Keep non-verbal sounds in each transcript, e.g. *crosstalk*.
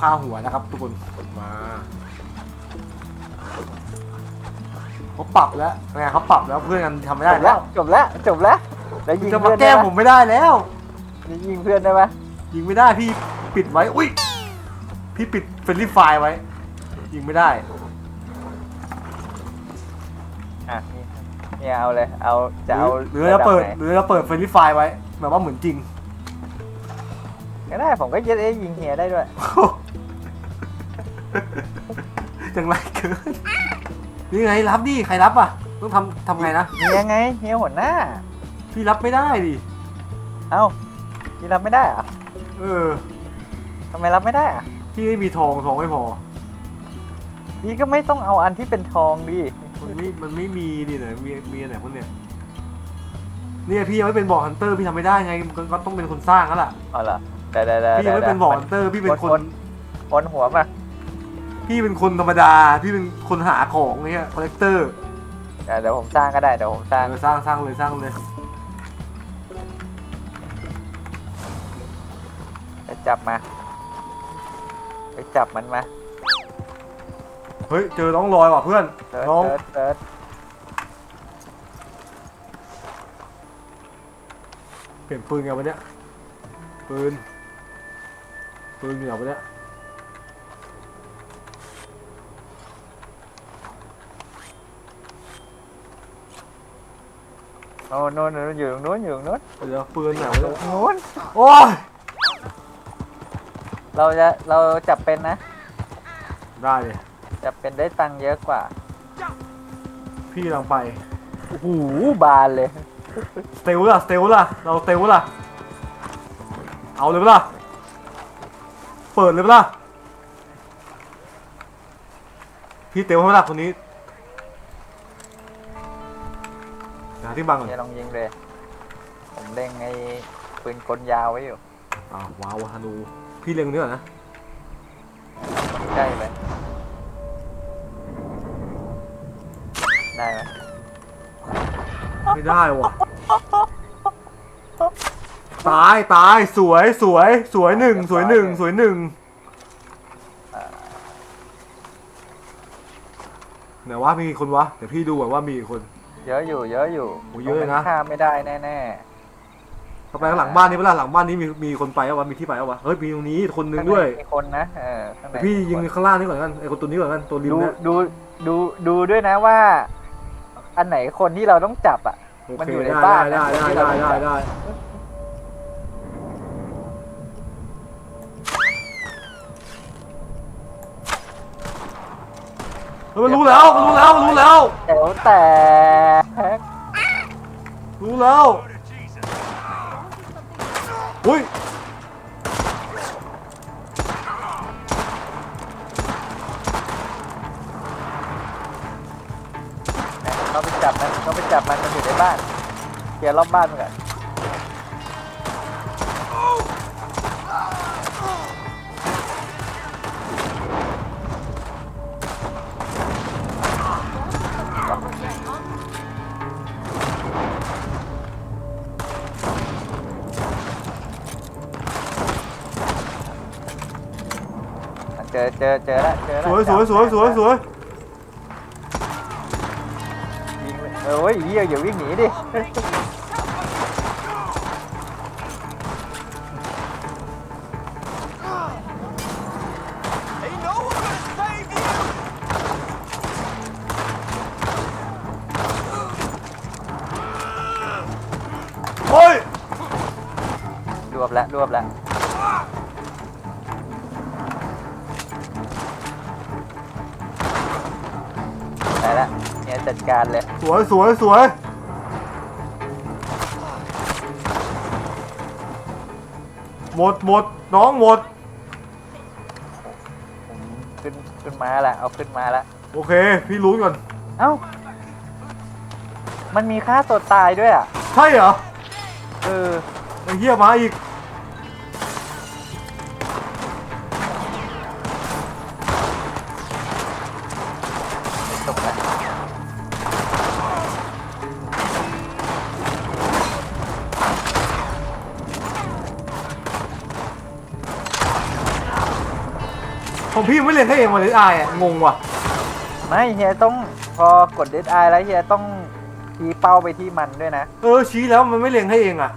ค่าหัวนะครับทุกคนมาเขาปรับแล้วไงเขาปรับแล้วเพื่อนกันทำไม่จได้บแล้แล้ววจบแล้วจบแล้วแล้วยิงจะมาเพื่อนแก้ได้ไหมผมไม่ได้แล้วยิงเพื่อนได้ไหมยิงไม่ได้พี่ปิดไว้ อุ้ย พี่ปิดเฟรนลี่ไฟล์ไว้ ยิงไม่ได้ อะนี่เนี่ยเอาเลยเอาจะเอาหรือเราเปิดระหรือเราเปิดเฟรนลี่ไฟล์ไว้แบบว่าเหมือนจริงไหน ก็ได้ผมก็ยึดเอ้ยิงเฮียได้ด้วยจังไรเกินนี่ไงรับดิใครรับอะ ต้องทำทำไงนะ เฮียไงเฮียหัวหน้า พี่รับไม่ได้ดิเอ้าพี่รับไม่ได้เหรอะเออ ทำไมรับไม่ได้อะพี่ไม่มีทองทองไม่พอ พี่ก็ไม่ต้องเอาอันที่เป็นทองดิมันไม่มันไม่มีดิไหนมีมีอันไหนพวกเนี้ยเนี่ยพี่ยังไม่เป็นบอกฮันเตอร์พี่ทำไม่ได้ไงก็ก็ต้องเป็นคนสร้างแล้วล่ะ เอาล่ะ ได้ได้ได้พี่ยังไม่เป็นบอกฮันเตอร์พี่เป็นคนคนหัวมาพี่เป็นคนธรรมดาพี่เป็นคนหาของเนี่ยคอลเลกเตอร์เดี๋ยวเดี๋ยวผมสร้างก็ได้เดี๋ยวผมสร้างสร้างสร้างเลยสร้างเลยไปจับมาไปจับมันมาเฮ้ยเจอน้องลอยว่ะเพื่อนเติร์ดน้องเติร์ดเติร์ดเปลี่ยนปืนไงวันเนี้ยปืน ปืนอยู่ไหนวันเนี้ยโน่นโน่นโน่นอยู่ตรงนู้นอยู่ตรงนู้นเดี๋ยวปืนไหนอวะยู่เนี่ยตรงนู้นโอ้ยเราจะเราจับเป็นนะ ได้เลยจับเป็นได้ตังค์เยอะกว่าพี่กำลังไปโอ้โหบานเลย สเตลล่ะสเตลล่ะเราสเตลล่ะเอาเลยปะล่ะ เปิดเลยปะล่ะ พี่เตลให้ปะล่ะคนนี้หาที่บังก่อนเนี่ยลองยิงเลย ผมเล็งไอ้ปืนกลยาวไว้อยู่อ้าวว้าวฮานู พี่เล็งเนื้อนะ ใกล้ไปได้ไหมไม่ได้ว่ะ ตายตายสวยสวยสวยหนึ่งสวยหนึ่งสวยหนึ่งไหนว่ามีกี่คนวะเดี๋ยวพี่ดูก่อนว่ามีกี่คน เยอะอยู่ เยอะอยู่โอ้เยอะเลยนะ ข้ามไม่ได้แน่เข้าไปข้างหลังบ้านนี้เปะล่าหลังบ้านนี้มีมีคนไปเอาวะมีที่ไปเอาวะเฮ้ยมีตรงนี้คนๆนึงด้วยข้าในมีคนนะเออข้างในแต่พี่ยิงมีคนข้างล่างนี่ก่อนกันไอ้คนตัวนี้ก่อนกันตัวริมดูเนี่ยดูดูดูด้วยนะว่า อันไหนคนที่เราต้องจับอะ โอมันเคอยู่ในได้บ้านได้นะ ได้ที่ได้เราได้ต้องจับได้เฮ้ มันรู้แล้วมันรู้แล้วมันรู้แล้ว แถวแตกรู้แล้วอุ้ยเขาไปจับมันเขาไปจับมันมันอยู่ในบ้านเคลียร์รอบบ้านมันก่อน เจอเจอเจอแล้วเจอสแล้ววยสวยสวยสวยสวยยิงเลยเอ้ยเหี้ยอย่าวิ่งหนีดิโอ้ยรวบแล้วรวบแล้ว จัดการเลยสวยสวยสวยหมดหมดน้องหมด ผมขึ้นขึ้นมาแล้วเอาขึ้นมาแล้วโอเค พี่รู้ก่อน เอ้า มันมีค่าตัวตายด้วยอะ ใช่เหรอเออ ไอ้เหี้ยมาอีก ของพี่ไม่เล่นให้เองวันเลยอายอะงงว่ะไม่เฮียต้องพอกดเดดไอแล้วเฮียต้องชี้เป้าไปที่มันด้วยนะ เออชี้แล้วมันไม่เล็งให้เองอะ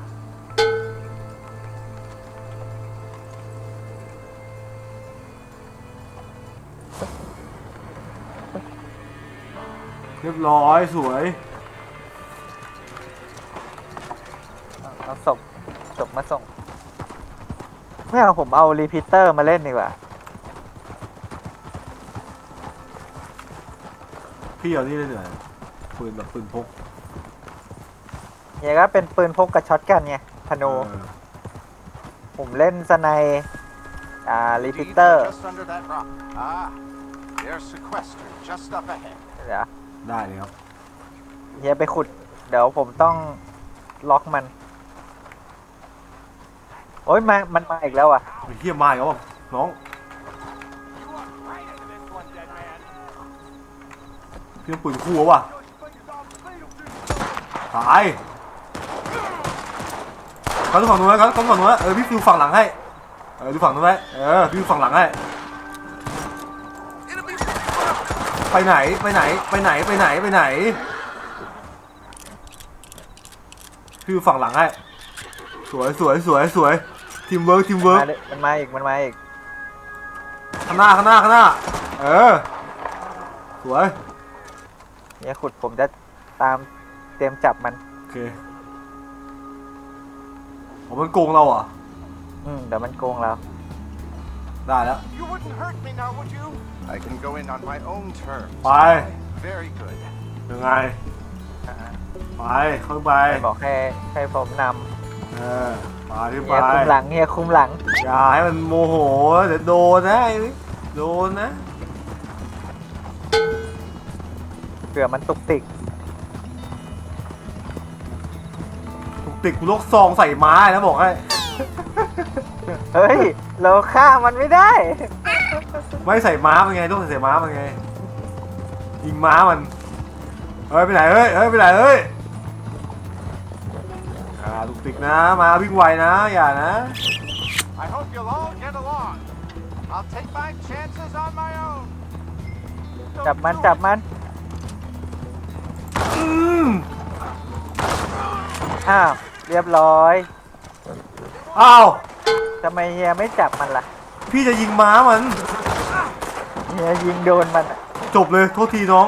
เรียบร้อยสวยเอาเอาศพศพมาส่ง ไม่เอาผมเอารีพิเตอร์มาเล่นดีกว่า พี่เอานี่เลยเหนื่อยปืนแบบปืนพกเฮียก็เป็นปืนพกกับช็อตกันไงธนู เออผมเล่นสไนด์อ่ารีพิ Indeed, เตอร์ they're just under that rock. Ah, they're sequestered just up ahead. เดี๋ยวได้เลยครับเฮียไปขุด เดี๋ยวผมต้องล็อกมัน โอ้ยมามันมาอีกแล้วอะไอ้เฮียมาอีกแล้วว่ะน้อง พี่ต้องปืนคู่ว่ะตายเขาดูฝั่งนู้นไว้เขาดูฝั่งนู้นเออพี่ฟิวฝั่งหลังให้เออดูฝั่งนู้นไว้เออพี่ฝั่งหลังให้ไปไหนไปไหนไปไหนไปไหนไปไหนพี่ฝั่งหลังให้สวยสวยสวยสวยทีมเวิร์กทีมเวิร์กมันมาอีกมันมาอีกข้างหน้าข้างหน้าข้างหน้าเออสวย เฮียขุดผมจะตามเตรียมจับมัน โอเคผมมันโกงเราเหรอะ อืมเดี๋ยวมันโกงเรา ได้แล้ว You wouldn't hurt me now, would you? I can go in on my own terms. ไป Very good. ยังไง อ่าไปเข้าไปไม่บอกให้ให้ผมนเออไปขึ้นำไป เฮียคุมหลังเฮียคุมหลัง อย่าให้มันโมโหเดี๋ยวโดนนะไอ้นี่โดนนะ ผื่อมันตุกติกถูกติดกูลกซองใส่ม้าแล้วบอกให้ เฮ้ย เราฆ่ามันไม่ได้ ไม่ใส่ม้ามันไงต้องใส่ม้ามันไง ยิงม้ามัน เฮ้ยไปไหนเฮ้ยเฮ้ยไปไหนเฮ้ยอ่าถูกติกนะมาวิ่งไวนะ อย่านะ I hope you'll all get along. I'll take my chances on my own. จับมันจับมัน อืมอ้าว เรียบร้อยอ้าว ทำไมเฮียไม่จับมันล่ะพี่จะยิงม้ามัน เฮียยิงโดนมันอะจบเลย โทษทีน้อง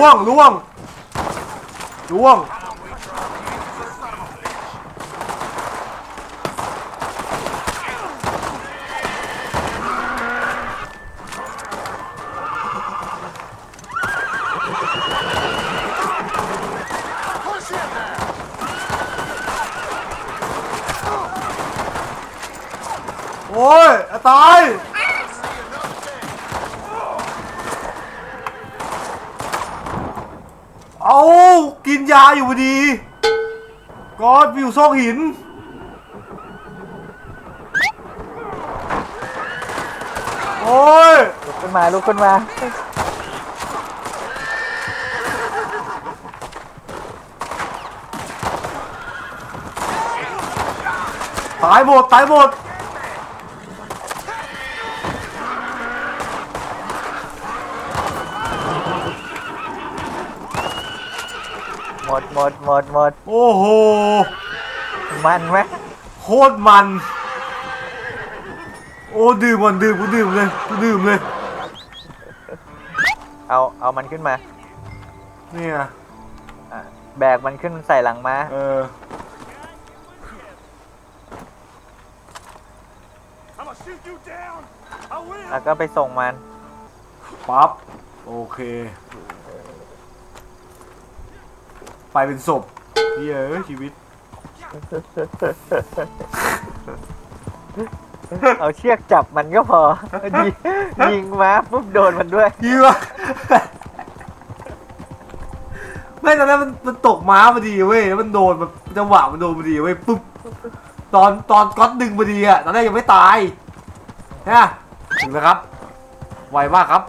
ล่วงล่วงล่วงโอ้ยตาย เอากินยาอยู่พอดีกอดวิวซอกหิน โอ้ย ลุกขึ้นมาลุกขึ้นมา ตายหมด ตายหมด หมดหมดหมดหมดโอ้โห มันไหมโคตรมัน โอ้ดื่มก่อนดื่มกูดื่มเลยกูดื่มเลย เอาเอามันขึ้นมาเนี่ยอะแบกมันขึ้นใส่หลังมาเออแล้วก็ไปส่งมัน ปั๊บ โอเค ไปเป็นศพเหี้ยเอ้ยชีวิต เอาเชือกจับมันก็พอยิงยิงมาปุ๊บโดนมันด้วยยิงวะไม่ตอนนั้นมันมันตกม้าพอดีเว้ยแล้วมันโดนแบบจังหวะมันโดนพอดีเว้ยปุ๊บตอนตอนก๊อตดึงพอดีอะตอนแรกยังไม่ตายนะถึงแล้วครับ ไวมากครับ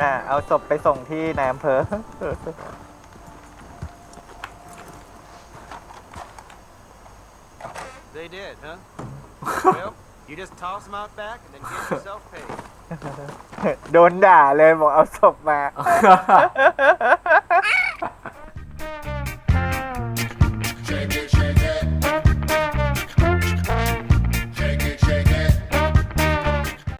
อ่าเอาศพไปส่งที่นายอำเภอ They did, huh? *laughs* well, you just toss them out back and then get yourself paid. *laughs* โดนด่าเลยบอกเอาศพมา *laughs*